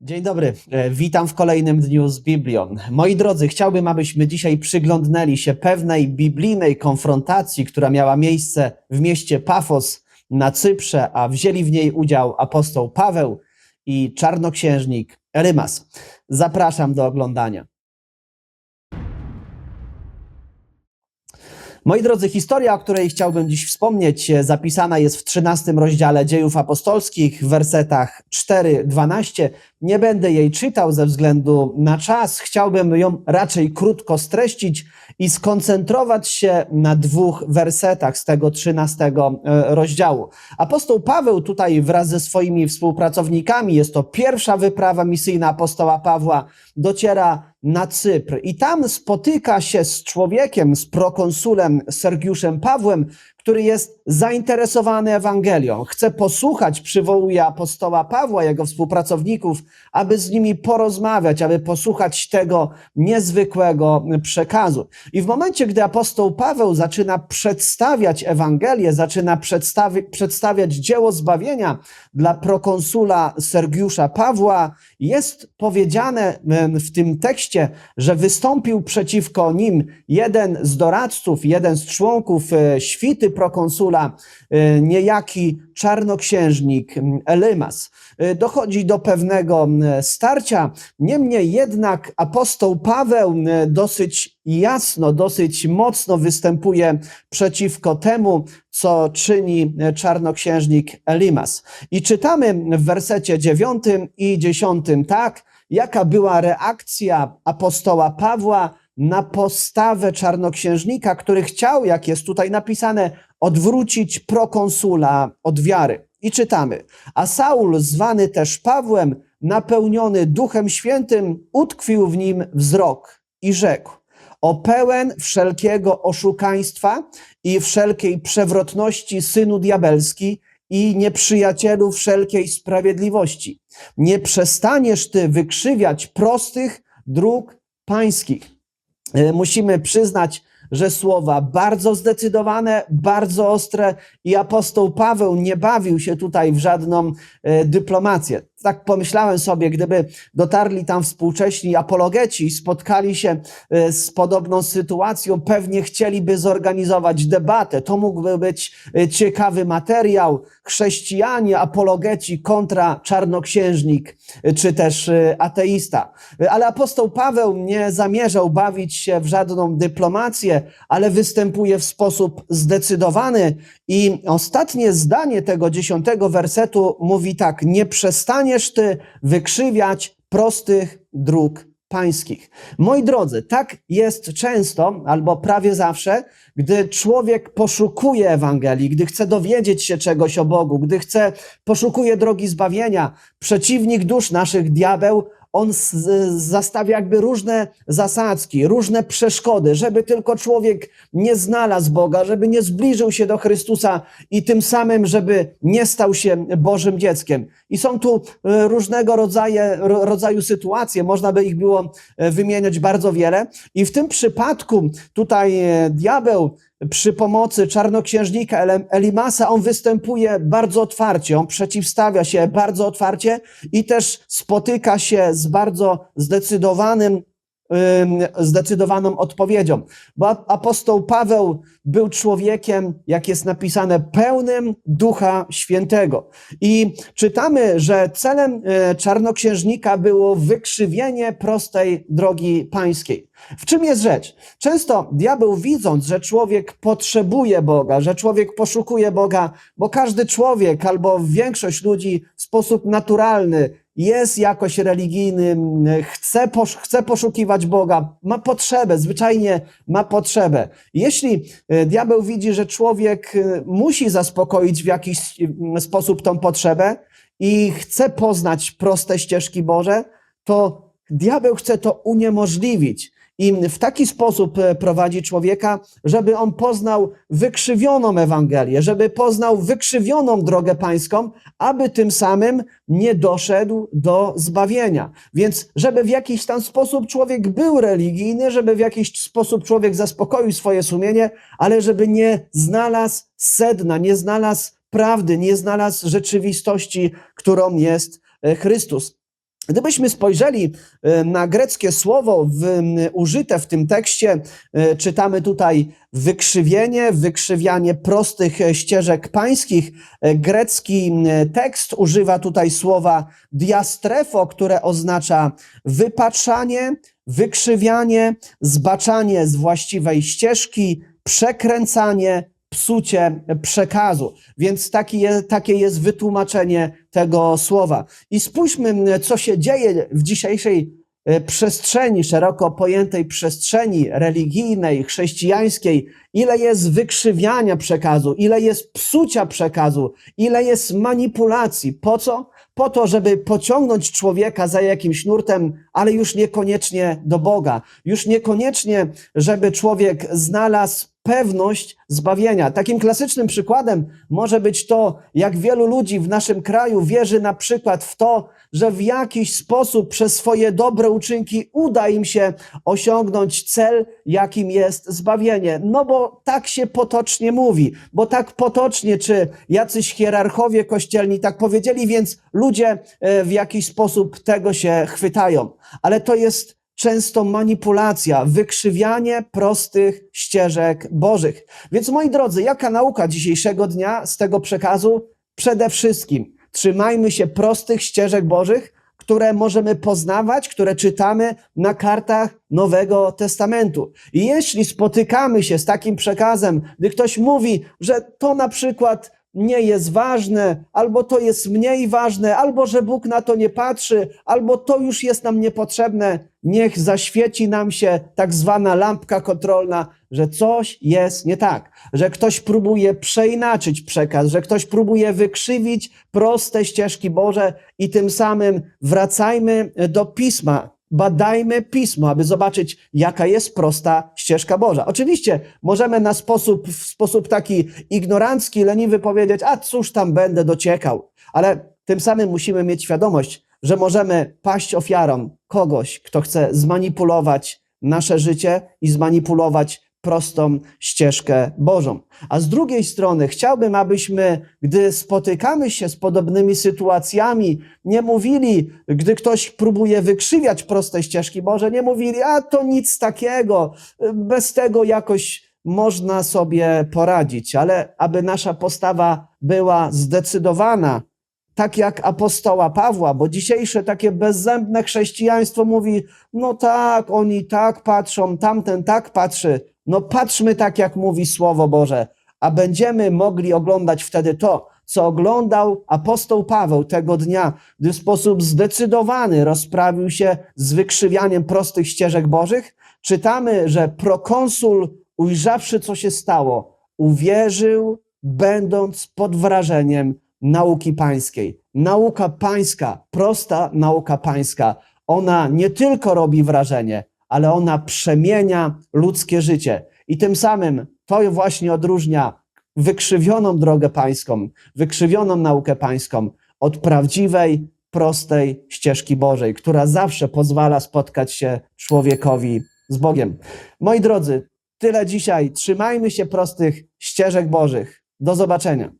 Dzień dobry, E, witam w kolejnym dniu z Biblią. Moi drodzy, chciałbym, abyśmy dzisiaj przyglądnęli się pewnej biblijnej konfrontacji, która miała miejsce w mieście Pafos na Cyprze, a wzięli w niej udział apostoł Paweł i czarnoksiężnik Erymas. Zapraszam do oglądania. Moi drodzy, historia, o której chciałbym dziś wspomnieć, e, zapisana jest w 13 rozdziale Dziejów Apostolskich, w wersetach 4-12. Nie będę jej czytał ze względu na czas. Chciałbym ją raczej krótko streścić i skoncentrować się na dwóch wersetach z tego 13 e, rozdziału. Apostoł Paweł tutaj wraz ze swoimi współpracownikami, jest to pierwsza wyprawa misyjna apostoła Pawła, dociera na Cypr. I tam spotyka się z człowiekiem, z prokonsulem Sergiuszem Pawłem, który jest zainteresowany Ewangelią. Chce posłuchać, przywołuje apostoła Pawła, jego współpracowników, aby z nimi porozmawiać, aby posłuchać tego niezwykłego przekazu. I w momencie, gdy apostoł Paweł zaczyna przedstawiać Ewangelię, zaczyna przedstawi- przedstawiać dzieło zbawienia dla prokonsula Sergiusza Pawła, jest powiedziane w tym tekście, że wystąpił przeciwko nim jeden z doradców, jeden z członków e, świty prokonsula, e, niejaki czarnoksiężnik m, Elymas. E, Dochodzi do pewnego m, starcia, niemniej jednak apostoł Paweł m, dosyć jasno, dosyć mocno występuje przeciwko temu, co czyni czarnoksiężnik Elimas. I czytamy w wersecie dziewiątym i dziesiątym tak, jaka była reakcja apostoła Pawła na postawę czarnoksiężnika, który chciał, jak jest tutaj napisane, odwrócić prokonsula od wiary. I czytamy, a Saul, zwany też Pawłem, napełniony Duchem Świętym, utkwił w nim wzrok i rzekł, o pełen wszelkiego oszukaństwa i wszelkiej przewrotności synu diabelski i nieprzyjacielu wszelkiej sprawiedliwości. Nie przestaniesz ty wykrzywiać prostych dróg pańskich. E, Musimy przyznać, że słowa bardzo zdecydowane, bardzo ostre i apostoł Paweł nie bawił się tutaj w żadną e, dyplomację. Tak pomyślałem sobie, gdyby dotarli tam współcześni apologeci spotkali się e, z podobną sytuacją, pewnie chcieliby zorganizować debatę. To mógłby być e, ciekawy materiał. Chrześcijanie, apologeci kontra czarnoksiężnik, e, czy też ateista. Ale apostoł Paweł nie zamierzał bawić się w żadną dyplomację, ale występuje w sposób zdecydowany i ostatnie zdanie tego dziesiątego wersetu mówi tak: Nie przestaniesz ty wykrzywiać prostych dróg pańskich. Moi drodzy, tak jest często, albo prawie zawsze, gdy człowiek poszukuje Ewangelii, gdy chce dowiedzieć się czegoś o Bogu, gdy chce, poszukuje drogi zbawienia, przeciwnik dusz naszych, diabeł, on zastawia jakby różne zasadzki, różne przeszkody, żeby tylko człowiek nie znalazł Boga, żeby nie zbliżył się do Chrystusa i tym samym, żeby nie stał się Bożym dzieckiem. I są tu e, różnego rodzaju, ro- rodzaju sytuacje, można by ich było e, wymieniać bardzo wiele. I w tym przypadku tutaj e, diabeł przy pomocy czarnoksiężnika Elimasa, on występuje bardzo otwarcie, on przeciwstawia się bardzo otwarcie i też spotyka się z bardzo zdecydowanym, ym, zdecydowaną odpowiedzią. Bo ap- apostoł Paweł był człowiekiem, jak jest napisane, pełnym Ducha Świętego. I czytamy, że celem e, czarnoksiężnika było wykrzywienie prostej drogi pańskiej. W czym jest rzecz? Często diabeł widząc, że człowiek potrzebuje Boga, że człowiek poszukuje Boga, bo każdy człowiek albo większość ludzi w sposób naturalny jest jakoś religijny, m, chce, posz, chce poszukiwać Boga, ma potrzebę, zwyczajnie ma potrzebę. Jeśli e, diabeł widzi, że człowiek e, musi zaspokoić w jakiś sposób tą potrzebę i chce poznać proste ścieżki Boże, to diabeł chce to uniemożliwić. I w taki sposób e, prowadzi człowieka, żeby on poznał wykrzywioną Ewangelię, żeby poznał wykrzywioną drogę pańską, aby tym samym nie doszedł do zbawienia. Więc, żeby w jakiś tam sposób człowiek był religijny, żeby w jakiś sposób człowiek zaspokoił swoje sumienie, ale żeby nie znalazł sedna, nie znalazł prawdy, nie znalazł rzeczywistości, którą jest e, Chrystus. Gdybyśmy spojrzeli e, na greckie słowo w, użyte w tym tekście, e, czytamy tutaj wykrzywienie, wykrzywianie prostych ścieżek pańskich. E, Grecki tekst używa tutaj słowa diastrefo, które oznacza wypaczanie, wykrzywianie, zbaczanie z właściwej ścieżki, przekręcanie, psucie przekazu. Więc taki je, takie jest wytłumaczenie tego słowa. I spójrzmy, co się dzieje w dzisiejszej e, przestrzeni, szeroko pojętej przestrzeni religijnej, chrześcijańskiej, ile jest wykrzywiania przekazu, ile jest psucia przekazu, ile jest manipulacji. Po co? Po to, żeby pociągnąć człowieka za jakimś nurtem, ale już niekoniecznie do Boga. Już niekoniecznie, żeby człowiek znalazł pewność zbawienia. Takim klasycznym przykładem może być to, jak wielu ludzi w naszym kraju wierzy na przykład w to, że w jakiś sposób przez swoje dobre uczynki uda im się osiągnąć cel, jakim jest zbawienie. No bo tak się potocznie mówi, bo tak potocznie, czy jacyś hierarchowie kościelni tak powiedzieli, więc ludzie e, w jakiś sposób tego się chwytają. Ale to jest często manipulacja, wykrzywianie prostych ścieżek Bożych. Więc moi drodzy, jaka nauka dzisiejszego dnia z tego przekazu? Przede wszystkim trzymajmy się prostych ścieżek Bożych, które możemy poznawać, które czytamy na kartach Nowego Testamentu. I jeśli spotykamy się z takim przekazem, gdy ktoś mówi, że to na przykład nie jest ważne, albo to jest mniej ważne, albo że Bóg na to nie patrzy, albo to już jest nam niepotrzebne, niech zaświeci nam się tak zwana lampka kontrolna, że coś jest nie tak, że ktoś próbuje przeinaczyć przekaz, że ktoś próbuje wykrzywić proste ścieżki Boże i tym samym wracajmy do pisma. Badajmy pismo, aby zobaczyć, jaka jest prosta ścieżka Boża. Oczywiście możemy na sposób, w sposób taki ignorancki, leniwy powiedzieć, a cóż tam będę dociekał, ale tym samym musimy mieć świadomość, że możemy paść ofiarą kogoś, kto chce zmanipulować nasze życie i zmanipulować prostą ścieżkę Bożą. A z drugiej strony chciałbym, abyśmy, gdy spotykamy się z podobnymi sytuacjami, nie mówili, gdy ktoś próbuje wykrzywiać proste ścieżki Boże, nie mówili, a to nic takiego, bez tego jakoś można sobie poradzić, ale aby nasza postawa była zdecydowana, tak jak apostoła Pawła, bo dzisiejsze takie bezzębne chrześcijaństwo mówi, no tak, oni tak patrzą, tamten tak patrzy. No patrzmy tak, jak mówi Słowo Boże, a będziemy mogli oglądać wtedy to, co oglądał apostoł Paweł tego dnia, gdy w sposób zdecydowany rozprawił się z wykrzywianiem prostych ścieżek Bożych. Czytamy, że prokonsul, ujrzawszy, co się stało, uwierzył, będąc pod wrażeniem nauki pańskiej. Nauka pańska, prosta nauka pańska, ona nie tylko robi wrażenie, ale ona przemienia ludzkie życie. I tym samym to właśnie odróżnia wykrzywioną drogę pańską, wykrzywioną naukę pańską od prawdziwej, prostej ścieżki Bożej, która zawsze pozwala spotkać się człowiekowi z Bogiem. Moi drodzy, tyle dzisiaj. Trzymajmy się prostych ścieżek Bożych. Do zobaczenia.